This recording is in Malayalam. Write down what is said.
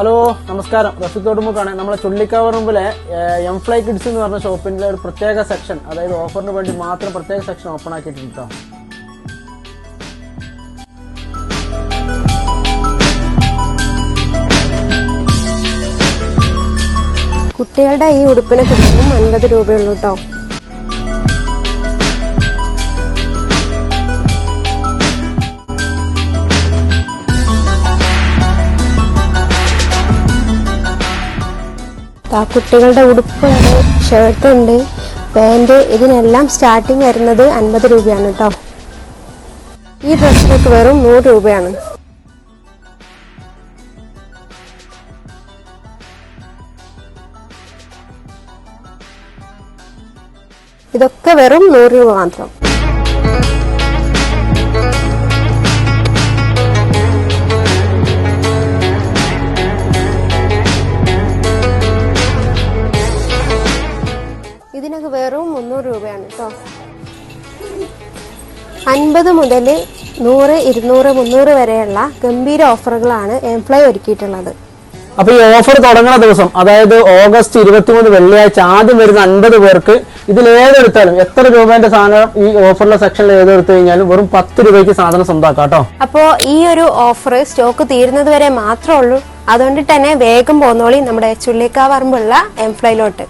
ഹലോ നമസ്കാരം. റഫീഖ് തോടുമുക്കാണ്. നമ്മളെ ചുള്ളിക്കവറുമ്പിലെ എം ഫ്ലൈ കിഡ്സ് എന്ന് പറഞ്ഞ ഷോപ്പിന്റെ ഒരു പ്രത്യേക സെക്ഷൻ അതായത് ഓഫറിന് വേണ്ടി മാത്രം പ്രത്യേക സെക്ഷൻ ഓപ്പൺ ആക്കിയിട്ടുണ്ട് കേട്ടോ കുട്ടികളുടെ ഈ ഉടുപ്പിനെ കുറിച്ചും അൻപത് രൂപയുള്ളൂ കേട്ടോ ദാ കുട്ടികളുടെ ഉടുപ്പുണ്ട് ഷർട്ട് ഉണ്ട്. പാന്റ് ഇതിനെല്ലാം സ്റ്റാർട്ടിങ് വരുന്നത് അൻപത് രൂപയാണ് കേട്ടോ ഈ ഡ്രസ്സിനൊക്കെ വെറും നൂറ് രൂപയാണ്. ഇതൊക്കെ വെറും നൂറ് രൂപ മാത്രം. ഇതിനൊക്കെ വെറും മുന്നൂറ് രൂപയാണ് കേട്ടോ അൻപത് മുതൽ നൂറ് ഇരുന്നൂറ് മുന്നൂറ് വരെയുള്ള ഗംഭീര ഓഫറുകളാണ് എംപ്ലോയ് ഒരുക്കിയിട്ടുള്ളത്. അപ്പൊ ഈ ഓഫർ തുടങ്ങുന്ന ദിവസം അതായത് ഓഗസ്റ്റ് ഇരുപത്തിമൂന്ന് വെള്ളിയാഴ്ച ആദ്യം വരുന്ന അൻപത് പേർക്ക് ഇതിൽ ഏതെടുത്താലും എത്ര രൂപയുടെ സാധനം ഈ ഓഫറിലെ സെക്ഷനിൽ ഏതെടുത്തു കഴിഞ്ഞാലും വെറും പത്ത് രൂപയ്ക്ക് സാധനം സ്വന്തമാക്കാം കേട്ടോ അപ്പോ ഈ ഒരു ഓഫർ സ്റ്റോക്ക് തീരുന്നത് വരെ മാത്രമേ ഉള്ളൂ. അതുകൊണ്ട് തന്നെ വേഗം പോന്നോളി നമ്മുടെ ചുള്ളിക്കാവറമ്പുള്ള എംപ്ലോയിലോട്ട്.